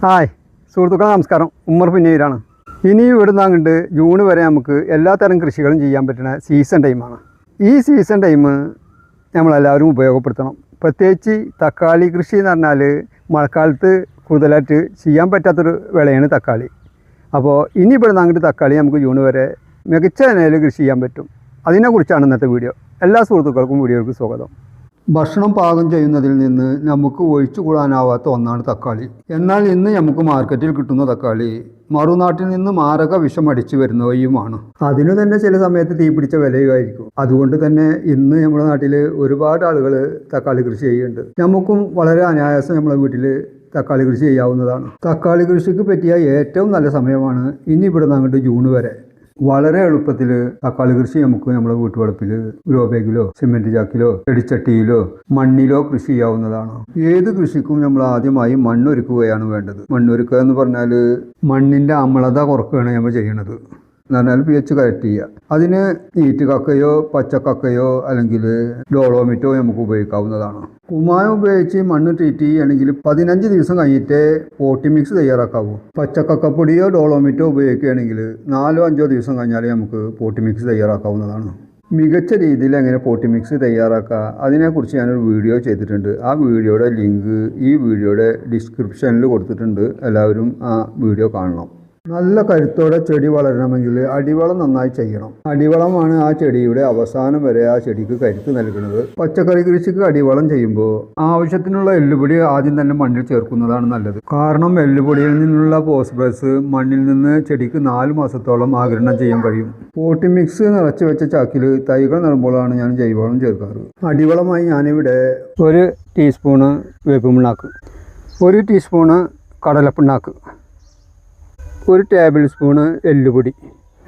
Hi സുഹൃത്തുക്കളെ നമസ്കാരം. ഉമ്മർ പിന്നീരാണ്. ഇനി ഇവിടുന്ന് അങ്ങോട്ട് ജൂൺ വരെ നമുക്ക് എല്ലാ തരം കൃഷികളും ചെയ്യാൻ പറ്റുന്ന സീസൺ ടൈമാണ് ഈ സീസൺ ടൈം നമ്മളെല്ലാവരും ഉപയോഗപ്പെടുത്തണം. പ്രത്യേകിച്ച് തക്കാളി കൃഷി എന്ന് പറഞ്ഞാൽ മഴക്കാലത്ത് കൂടുതലായിട്ട് ചെയ്യാൻ പറ്റാത്തൊരു വിളയാണ് തക്കാളി. അപ്പോൾ ഇനി ഇവിടുന്ന് അങ്ങോട്ട് തക്കാളി നമുക്ക് ജൂൺ വരെ മികച്ച നിലയിൽ കൃഷി ചെയ്യാൻ പറ്റും. അതിനെക്കുറിച്ചാണ് ഇന്നത്തെ വീഡിയോ. എല്ലാ സുഹൃത്തുക്കൾക്കും വീഡിയോയ്ക്ക് സ്വാഗതം. ഭക്ഷണം പാകം ചെയ്യുന്നതിൽ നിന്ന് നമുക്ക് ഒഴിച്ചു കൂടാനാവാത്ത ഒന്നാണ് തക്കാളി. എന്നാൽ ഇന്ന് നമുക്ക് മാർക്കറ്റിൽ കിട്ടുന്ന തക്കാളി മറുനാട്ടിൽ നിന്ന് മാരക വിഷം അടിച്ചു വരുന്നവയുമാണ്. അതിനു തന്നെ ചില സമയത്ത് തീപിടിച്ച വിലയുമായിരിക്കും. അതുകൊണ്ട് തന്നെ ഇന്ന് നമ്മുടെ നാട്ടിൽ ഒരുപാട് ആളുകൾ തക്കാളി കൃഷി ചെയ്യുന്നുണ്ട്. നമുക്കും വളരെ അനായാസം നമ്മുടെ വീട്ടിൽ തക്കാളി കൃഷി ചെയ്യാവുന്നതാണ്. തക്കാളി കൃഷിക്ക് പറ്റിയ ഏറ്റവും നല്ല സമയമാണ് ഇനി ഇവിടുന്ന് അങ്ങോട്ട് ജൂൺ വരെ. വളരെ എളുപ്പത്തിൽ തക്കാളി കൃഷി നമുക്ക് നമ്മുടെ വീട്ടുവളപ്പിൽ ഗ്രോ ബാഗിലോ സിമെന്റ് ചാക്കിലോ ചെടിച്ചട്ടിയിലോ മണ്ണിലോ കൃഷി ചെയ്യാവുന്നതാണ്. ഏത് കൃഷിക്കും നമ്മൾ ആദ്യമായി മണ്ണൊരുക്കുകയാണ് വേണ്ടത്. മണ്ണൊരുക്കുക എന്ന് പറഞ്ഞാൽ മണ്ണിന്റെ അമ്ലത കുറക്കുകയാണ് നമ്മൾ ചെയ്യണത്. എന്ന് പി എച്ച് ചെയ്യുക അതിന് ഈറ്റ് കക്കയോ പച്ചക്കക്കയോ അല്ലെങ്കിൽ ഡോളോമിറ്റോ നമുക്ക് ഉപയോഗിക്കാവുന്നതാണ്. കുമ്മായം ഉപയോഗിച്ച് മണ്ണ് ട്രീറ്റ് ചെയ്യുകയാണെങ്കിൽ പതിനഞ്ച് ദിവസം കഴിഞ്ഞിട്ടേ പോട്ടി മിക്സ് തയ്യാറാക്കാവൂ. പച്ചക്കക്കപ്പൊടിയോ ഡോളോമിറ്റോ ഉപയോഗിക്കുകയാണെങ്കിൽ നാലോ അഞ്ചോ ദിവസം കഴിഞ്ഞാലേ നമുക്ക് പോട്ടി മിക്സ് തയ്യാറാക്കാവുന്നതാണ്. മികച്ച രീതിയിൽ എങ്ങനെ പോട്ടി മിക്സ് തയ്യാറാക്കുക അതിനെക്കുറിച്ച് ഞാനൊരു വീഡിയോ ചെയ്തിട്ടുണ്ട്. ആ വീഡിയോയുടെ ലിങ്ക് ഈ വീഡിയോയുടെ ഡിസ്ക്രിപ്ഷനിൽ കൊടുത്തിട്ടുണ്ട്. എല്ലാവരും ആ വീഡിയോ കാണണം. നല്ല കരുത്തോടെ ചെടി വളരണമെങ്കിൽ അടിവളം നന്നായി ചെയ്യണം. അടിവളമാണ് ആ ചെടിയുടെ അവസാനം വരെ ആ ചെടിക്ക് കരുത്ത് നൽകുന്നത്. പച്ചക്കറി കൃഷിക്ക് അടിവളം ചെയ്യുമ്പോൾ ആവശ്യത്തിനുള്ള എല്ലുപൊടി ആദ്യം തന്നെ മണ്ണിൽ ചേർക്കുന്നതാണ് നല്ലത്. കാരണം എല്ലുപൊടിയിൽ നിന്നുള്ള ഫോസ്ഫറസ് മണ്ണിൽ നിന്ന് ചെടിക്ക് നാല് മാസത്തോളം ആഗിരണം ചെയ്യാൻ കഴിയും. പോട്ടി മിക്സ് നിറച്ച് വെച്ച ചാക്കിൽ തൈകൾ നടുമ്പോഴാണ് ഞാൻ ജൈവവളം ചേർക്കാറ്. അടിവളമായി ഞാനിവിടെ ഒരു ടീസ്പൂണ് വേപ്പുമിണ്ണാക്ക് ഒരു ടീസ്പൂണ് കടലപ്പിണ്ണാക്ക് ഒരു ടേബിൾ സ്പൂണ് എല്ലുപൊടി.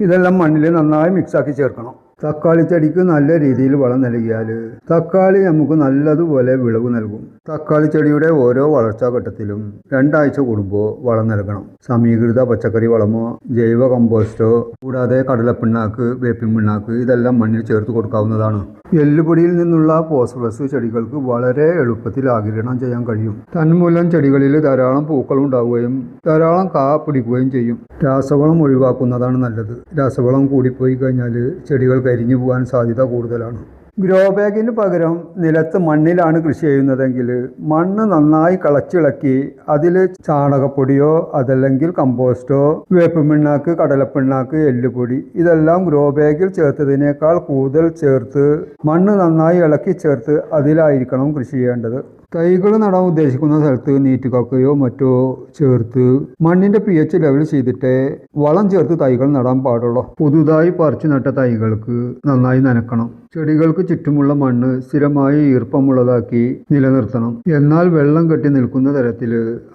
ഇതെല്ലാം മണ്ണിൽ നന്നായി മിക്സാക്കി ചേർക്കണം. തക്കാളി ചെടിക്ക് നല്ല രീതിയിൽ വളം നൽകിയാൽ തക്കാളി നമുക്ക് നല്ലതുപോലെ വിളവ് നൽകും. തക്കാളി ചെടിയുടെ ഓരോ വളർച്ചാ ഘട്ടത്തിലും രണ്ടാഴ്ച കൂടുമ്പോൾ വളം നൽകണം. സമീകൃത പച്ചക്കറി വളമോ ജൈവ കമ്പോസ്റ്റോ കൂടാതെ കടലപ്പിണ്ണാക്ക് വേപ്പിൻ പിണ്ണാക്ക് ഇതെല്ലാം മണ്ണിൽ ചേർത്ത് കൊടുക്കാവുന്നതാണ്. എല്ലുപൊടിയിൽ നിന്നുള്ള ഫോസ്ഫറസ് ചെടികൾക്ക് വളരെ എളുപ്പത്തിൽ ആകിരണം ചെയ്യാൻ കഴിയും. തന്മൂലം ചെടികളിൽ ധാരാളം പൂക്കൾ ഉണ്ടാവുകയും ധാരാളം കാ പിടിക്കുകയും ചെയ്യും. രാസവളം ഒഴിവാക്കുന്നതാണ് നല്ലത്. രാസവളം കൂടിപ്പോയി കഴിഞ്ഞാൽ ചെടികൾ കരിഞ്ഞു പോകാൻ സാധ്യത കൂടുതലാണ്. ഗ്രോ ബാഗിന് പകരം നിലത്ത് മണ്ണിലാണ് കൃഷി ചെയ്യുന്നതെങ്കിൽ മണ്ണ് നന്നായി കളച്ചിളക്കി അതിൽ ചാണകപ്പൊടിയോ അതല്ലെങ്കിൽ കമ്പോസ്റ്റോ വേപ്പുമിണ്ണാക്ക് കടലപ്പിണ്ണാക്ക് എല്ലുപൊടി ഇതെല്ലാം ഗ്രോ ബാഗിൽ ചേർത്തതിനേക്കാൾ കൂടുതൽ ചേർത്ത് മണ്ണ് നന്നായി ഇളക്കി ചേർത്ത് അതിലായിരിക്കണം കൃഷി ചെയ്യേണ്ടത്. തൈകൾ നടാൻ ഉദ്ദേശിക്കുന്ന സ്ഥലത്ത് നീറ്റുകക്കയോ മറ്റോ ചേർത്ത് മണ്ണിന്റെ പി എച്ച് ലെവൽ ചെയ്തിട്ട് വളം ചേർത്ത് തൈകൾ നടാൻ പാടുള്ളൂ. പുതുതായി പറിച്ചു നട്ട തൈകൾക്ക് നന്നായി നനക്കണം. ചെടികൾക്ക് ചുറ്റുമുള്ള മണ്ണ് സ്ഥിരമായി ഈർപ്പമുള്ളതാക്കി നിലനിർത്തണം. എന്നാൽ വെള്ളം കെട്ടി നിൽക്കുന്ന തരത്തിൽ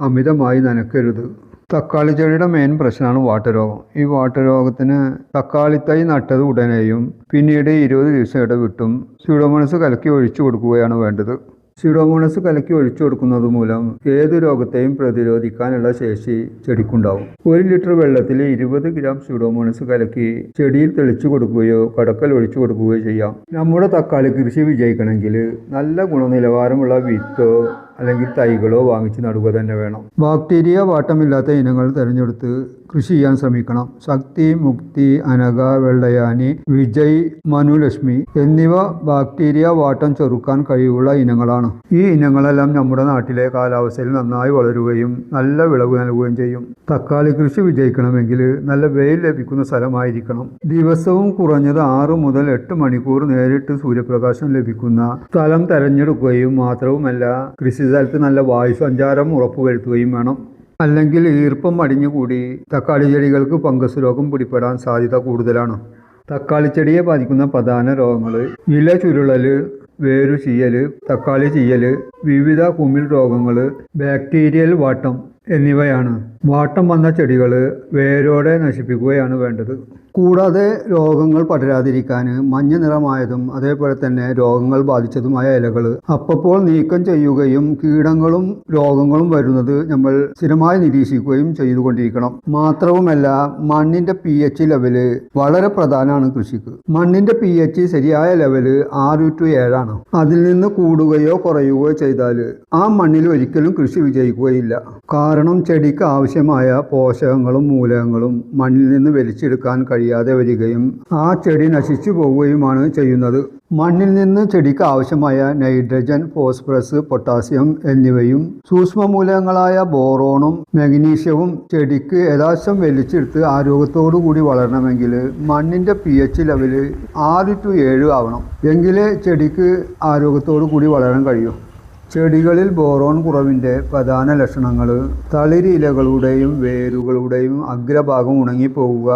അമിതമായി നനക്കരുത്. തക്കാളി ചെടിയുടെ മെയിൻ പ്രശ്നമാണ് വാട്ടരോഗം. ഈ വാട്ടരോഗത്തിന് തക്കാളി തൈ നട്ടത് ഉടനെയും പിന്നീട് ഇരുപത് ദിവസം ഇടവിട്ടും സ്യൂഡോമോണസ് കലക്കി ഒഴിച്ചു കൊടുക്കുകയാണ് വേണ്ടത്. സ്യൂഡോമോണസ് കലക്കി ഒഴിച്ചു കൊടുക്കുന്നത് മൂലം ഏത് രോഗത്തെയും പ്രതിരോധിക്കാനുള്ള ശേഷി ചെടിക്കുണ്ടാവും. ഒരു ലിറ്റർ വെള്ളത്തിൽ ഇരുപത് ഗ്രാം സ്യൂഡോമോണസ് കലക്കി ചെടിയിൽ തെളിച്ചു കൊടുക്കുകയോ കടക്കൽ ഒഴിച്ചു കൊടുക്കുകയോ ചെയ്യാം. നമ്മുടെ തക്കാളി കൃഷി വിജയിക്കണമെങ്കിൽ നല്ല ഗുണനിലവാരമുള്ള വിത്തോ അല്ലെങ്കിൽ തൈകളോ വാങ്ങിച്ച് നടുക തന്നെ വേണം. ബാക്ടീരിയ വാട്ടമില്ലാത്ത ഇനങ്ങൾ തിരഞ്ഞെടുത്ത് കൃഷി ചെയ്യാൻ ശ്രമിക്കണം. ശക്തി മുക്തി അനഘ വെള്ളയാനി വിജയ് മനുലക്ഷ്മി എന്നിവ ബാക്ടീരിയ വാട്ടം ചെറുക്കാൻ കഴിവുള്ള ഇനങ്ങളാണ്. ഈ ഇനങ്ങളെല്ലാം നമ്മുടെ നാട്ടിലെ കാലാവസ്ഥയിൽ നന്നായി വളരുകയും നല്ല വിളവ് നൽകുകയും ചെയ്യും. തക്കാളി കൃഷി വിജയിക്കണമെങ്കിൽ നല്ല വെയിൽ ലഭിക്കുന്ന സ്ഥലമായിരിക്കണം. ദിവസവും കുറഞ്ഞത് ആറ് മുതൽ എട്ട് മണിക്കൂർ നേരിട്ട് സൂര്യപ്രകാശം ലഭിക്കുന്ന സ്ഥലം തെരഞ്ഞെടുക്കുകയും മാത്രവുമല്ല കൃഷി സ്ഥലത്ത് നല്ല വായു സഞ്ചാരം ഉറപ്പുവരുത്തുകയും വേണം. അല്ലെങ്കിൽ ഈർപ്പം അടിഞ്ഞുകൂടി തക്കാളി ചെടികൾക്ക് ഫംഗസ് രോഗം പിടിപെടാൻ സാധ്യത കൂടുതലാണ്. തക്കാളി ചെടിയെ ബാധിക്കുന്ന പ്രധാന രോഗങ്ങൾ ഇല ചുരുളൽ വേരു ചീയൽ തക്കാളി ചീയൽ വിവിധ കുമിൾ രോഗങ്ങൾ ബാക്ടീരിയൽ വാട്ടം എന്നിവയാണ്. വാട്ടം വന്ന ചെടികൾ വേരോടെ നശിപ്പിക്കുകയാണ് വേണ്ടത്. കൂടാതെ രോഗങ്ങൾ പടരാതിരിക്കാൻ മഞ്ഞ നിറമായതും അതേപോലെ തന്നെ രോഗങ്ങൾ ബാധിച്ചതുമായ ഇലകൾ അപ്പപ്പോൾ നീക്കം ചെയ്യുകയും കീടങ്ങളും രോഗങ്ങളും വരുന്നത് നമ്മൾ സ്ഥിരമായി നിരീക്ഷിക്കുകയും ചെയ്തുകൊണ്ടിരിക്കണം. മാത്രവുമല്ല മണ്ണിന്റെ പി എച്ച് ലെവൽ വളരെ പ്രധാനമാണ് കൃഷിക്ക്. മണ്ണിന്റെ പി എച്ച് ശരിയായ ലെവൽ ആറ് ടു ഏഴാണ്. അതിൽ നിന്ന് കൂടുകയോ കുറയുകയോ ചെയ്താൽ ആ മണ്ണിൽ ഒരിക്കലും കൃഷി വിജയിക്കുകയില്ല. കാരണം ചെടിക്ക് ആവശ്യമായ പോഷകങ്ങളും മൂലകങ്ങളും മണ്ണിൽ നിന്ന് വലിച്ചെടുക്കാൻ കഴിയാതെ വരികയും ആ ചെടി നശിച്ചു പോവുകയുമാണ് ചെയ്യുന്നത്. മണ്ണിൽ നിന്ന് ചെടിക്ക് ആവശ്യമായ നൈട്രജൻ ഫോസ്ഫറസ് പൊട്ടാസ്യം എന്നിവയും സൂക്ഷ്മ മൂലകങ്ങളായ ബോറോണും മെഗ്നീഷ്യവും ചെടിക്ക് യഥാശം വലിച്ചെടുത്ത് കൂടി വളരണമെങ്കിൽ മണ്ണിന്റെ പി എച്ച് ലെവൽ ആറ് ടു ഏഴ് ആവണം. എങ്കിലേ ചെടിക്ക് ആരോഗ്യത്തോടു കൂടി വളരാൻ കഴിയൂ. ചെടികളിൽ ബോറോൺ കുറവിന്റെ പ്രധാന ലക്ഷണങ്ങൾ തളിരിലകളുടെയും വേരുകളുടെയും അഗ്രഭാഗം ഉണങ്ങിപ്പോവുക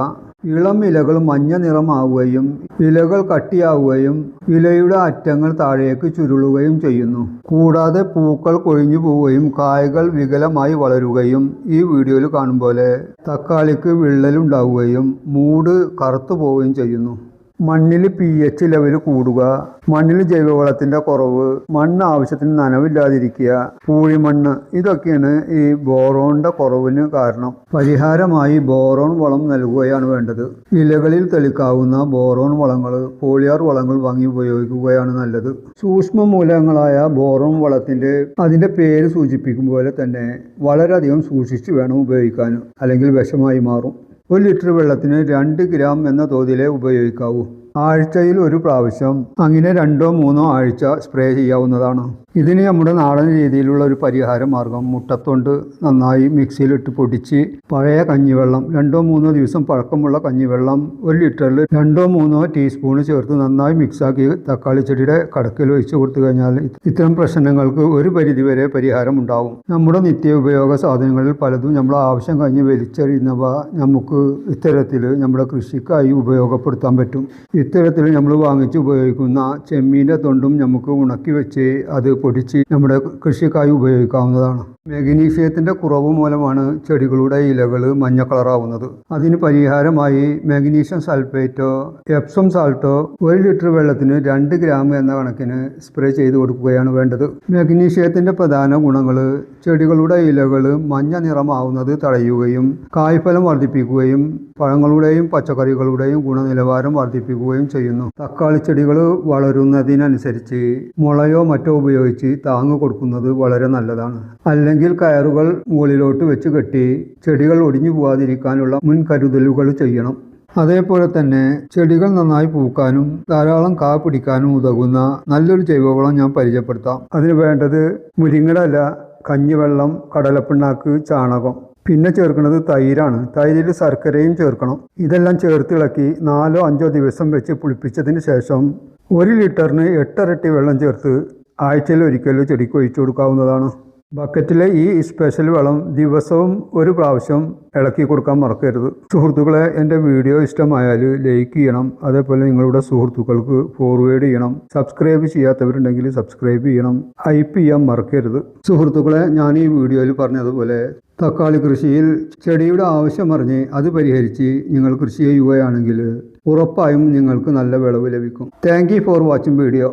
ഇളം ഇലകൾ മഞ്ഞ നിറമാവുകയും ഇലകൾ കട്ടിയാവുകയും ഇലയുടെ അറ്റങ്ങൾ താഴേക്ക് ചുരുളുകയും ചെയ്യുന്നു. കൂടാതെ പൂക്കൾ കൊഴിഞ്ഞു പോവുകയും കായകൾ വികലമായി വളരുകയും ഈ വീഡിയോയിൽ കാണും പോലെ തക്കാളിക്ക് വിള്ളലുണ്ടാവുകയും മൂട് കറുത്തു പോവുകയും ചെയ്യുന്നു. മണ്ണിൽ പി എച്ച് ലെവൽ കൂടുക മണ്ണിൽ ജൈവവളത്തിന്റെ കുറവ് മണ്ണ് ആവശ്യത്തിന് നനവില്ലാതിരിക്കുക പൂഴിമണ്ണ് ഇതൊക്കെയാണ് ഈ ബോറോണിന്റെ കുറവിന് കാരണം. പരിഹാരമായി ബോറോൺ വളം നൽകുകയാണ് വേണ്ടത്. ഇലകളിൽ തെളിക്കാവുന്ന ബോറോൺ വളങ്ങൾ പോളിയാർ വളങ്ങൾ വാങ്ങി ഉപയോഗിക്കുകയാണ് നല്ലത്. സൂക്ഷ്മ മൂലങ്ങളായ ബോറോൺ വളത്തിന്റെ അതിന്റെ പേര് സൂചിപ്പിക്കും പോലെ തന്നെ വളരെയധികം സൂക്ഷിച്ച് വേണം ഉപയോഗിക്കാൻ അല്ലെങ്കിൽ വിഷമായി മാറും. ഒരു ലിറ്റർ വെള്ളത്തിന് രണ്ട് ഗ്രാം എന്ന തോതിലേ ഉപയോഗിക്കാവൂ. ആഴ്ചയിൽ ഒരു പ്രാവശ്യം അങ്ങനെ രണ്ടോ മൂന്നോ ആഴ്ച സ്പ്രേ ചെയ്യാവുന്നതാണ്. ഇതിന് നമ്മുടെ നാടൻ രീതിയിലുള്ള ഒരു പരിഹാര മാർഗം മുട്ടത്തൊണ്ട് നന്നായി മിക്സിയിലിട്ട് പൊടിച്ച് പഴയ കഞ്ഞിവെള്ളം രണ്ടോ മൂന്നോ ദിവസം പഴക്കമുള്ള കഞ്ഞിവെള്ളം ഒരു ലിറ്ററിൽ രണ്ടോ മൂന്നോ ടീസ്പൂൺ ചേർത്ത് നന്നായി മിക്സാക്കി തക്കാളി ചെടിയുടെ കടക്കിൽ ഒഴിച്ചു കൊടുത്തു കഴിഞ്ഞാൽ ഇത്തരം പ്രശ്നങ്ങൾക്ക് ഒരു പരിധിവരെ പരിഹാരം ഉണ്ടാവും. നമ്മുടെ നിത്യ ഉപയോഗ സാധനങ്ങളിൽ പലതും നമ്മൾ ആവശ്യം കഴിഞ്ഞ് വലിച്ചെറിയുന്നവ നമുക്ക് ഇത്തരത്തിൽ നമ്മുടെ കൃഷിക്കായി ഉപയോഗപ്പെടുത്താൻ പറ്റും. ഇത്തരത്തിൽ നമ്മൾ വാങ്ങിച്ച് ഉപയോഗിക്കുന്ന ചെമ്മീന്റെ തൊണ്ടും നമുക്ക് ഉണക്കി വെച്ച് അത് പൊടിച്ച് നമ്മുടെ കൃഷിക്കായി ഉപയോഗിക്കാവുന്നതാണ്. മാഗ്നീഷ്യത്തിന്റെ കുറവ് മൂലമാണ് ചെടികളുടെ ഇലകൾ മഞ്ഞ കളറാവുന്നത്. അതിന് പരിഹാരമായി മാഗ്നീഷ്യം സൾഫേറ്റോ എപ്സം സാൾട്ടോ ഒരു ലിറ്റർ വെള്ളത്തിന് രണ്ട് ഗ്രാം എന്ന കണക്കിന് സ്പ്രേ ചെയ്ത് കൊടുക്കുകയാണ് വേണ്ടത്. മാഗ്നീഷ്യത്തിന്റെ പ്രധാന ഗുണങ്ങൾ ചെടികളുടെ ഇലകൾ മഞ്ഞ നിറമാവുന്നത് തടയുകയും കായ്ഫലം വർദ്ധിപ്പിക്കുകയും പഴങ്ങളുടെയും പച്ചക്കറികളുടെയും ഗുണനിലവാരം വർദ്ധിപ്പിക്കുകയും ചെയ്യുന്നു. തക്കാളി ചെടികൾ വളരുന്നതിനനുസരിച്ച് മുളയോ മറ്റോ ഉപയോഗിച്ച് താങ്ങ് കൊടുക്കുന്നത് വളരെ നല്ലതാണ്. അല്ലെങ്കിൽ കയറുകൾ മുകളിലോട്ട് വെച്ച് കെട്ടി ചെടികൾ ഒടിഞ്ഞു പോവാതിരിക്കാനുള്ള മുൻകരുതലുകൾ ചെയ്യണം. അതേപോലെ തന്നെ ചെടികൾ നന്നായി പൂക്കാനും ധാരാളം കാ പിടിക്കാനും ഉതകുന്ന നല്ലൊരു ജൈവവളം ഞാൻ പരിചയപ്പെടുത്താം. അതിന് വേണ്ടത് മുരിങ്ങടല കഞ്ഞിവെള്ളം കടലപ്പിണ്ണാക്ക് ചാണകം. പിന്നെ ചേർക്കുന്നത് തൈരാണ്. തൈരിൽ ശർക്കരയും ചേർക്കണം. ഇതെല്ലാം ചേർത്തിളക്കി നാലോ അഞ്ചോ ദിവസം വെച്ച് പുളിപ്പിച്ചതിന് ശേഷം ഒരു ലിറ്ററിന് എട്ടരട്ടി വെള്ളം ചേർത്ത് ആഴ്ചയിൽ ഒരിക്കൽ ചെടിക്ക് ഒഴിച്ചു കൊടുക്കാവുന്നതാണ്. ബക്കറ്റിലെ ഈ സ്പെഷ്യൽ വളം ദിവസവും ഒരു പ്രാവശ്യം ഇളക്കി കൊടുക്കാൻ മറക്കരുത്. സുഹൃത്തുക്കളെ എന്റെ വീഡിയോ ഇഷ്ടമായാൽ ലൈക്ക് ചെയ്യണം. അതേപോലെ നിങ്ങളുടെ സുഹൃത്തുക്കൾക്ക് ഫോർവേഡ് ചെയ്യണം. സബ്സ്ക്രൈബ് ചെയ്യാത്തവരുണ്ടെങ്കിൽ സബ്സ്ക്രൈബ് ചെയ്യണം. ഹൈപ്പ് ചെയ്യാൻ മറക്കരുത്. സുഹൃത്തുക്കളെ ഞാൻ ഈ വീഡിയോയിൽ പറഞ്ഞതുപോലെ തക്കാളി കൃഷിയിൽ ചെടിയുടെ ആവശ്യം അറിഞ്ഞ് അത് പരിഹരിച്ച് നിങ്ങൾ കൃഷി ചെയ്യുകയാണെങ്കിൽ ഉറപ്പായും നിങ്ങൾക്ക് നല്ല വിളവ് ലഭിക്കും. Thank for watching video